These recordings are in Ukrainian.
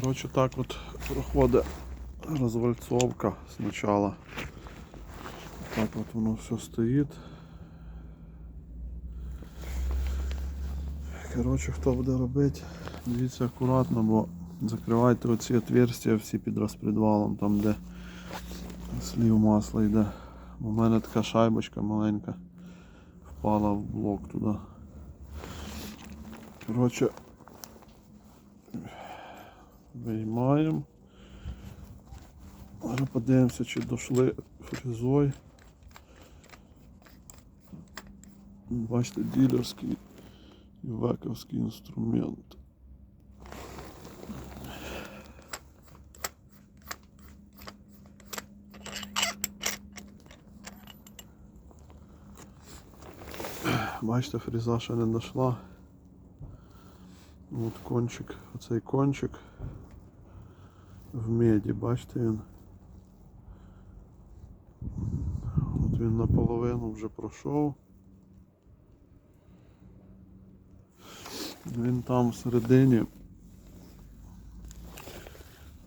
Коротше, так от проходить розвальцовка спочатку. Так от воно все стоїть. Коротше, хто буде робити, дивіться акуратно, бо закривайте оці отверстия всі під розпредвалом, там де слів масла йде. У мене така шайбочка маленька впала в блок туди. Коротше, виймаємо. Подивимося, чи дійшли фрезой. Бачите, дилерський і вековський інструмент. Бачите, фреза ще не дійшла. От кончик, оцей кончик в меді, бачите він. От він наполовину вже пройшов. Він там всередині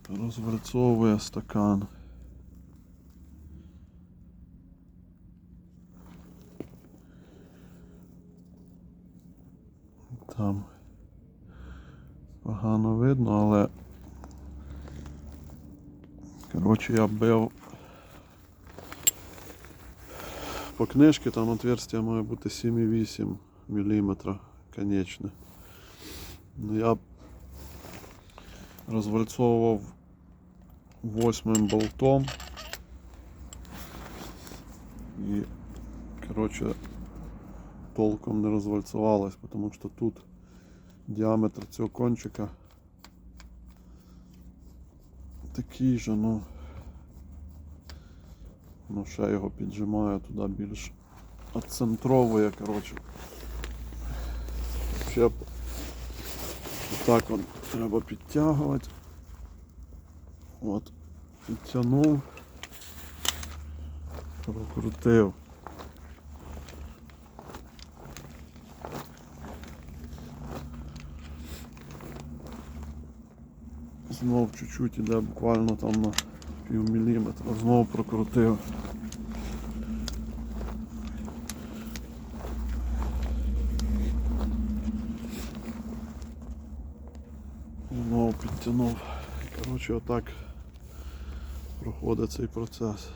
розвальцовує стакан. Там погано видно, але коротше я бив по книжці там отверстие має бути 7,8 мм конечне. Ну, я розвальцовував восьмим болтом і коротше толком не розвальцувалось, тому що тут діаметр цього кончика такий же, ну, ну ще його піджимаю туди більш отцентровує, коротше. Ще так от треба підтягувати. От, підтягнув, прокрутив. Знов чуть-чуть іде буквально там на пів міліметра, знов прокрутив. Знову підтягнув. Коротше, отак проходить цей процес.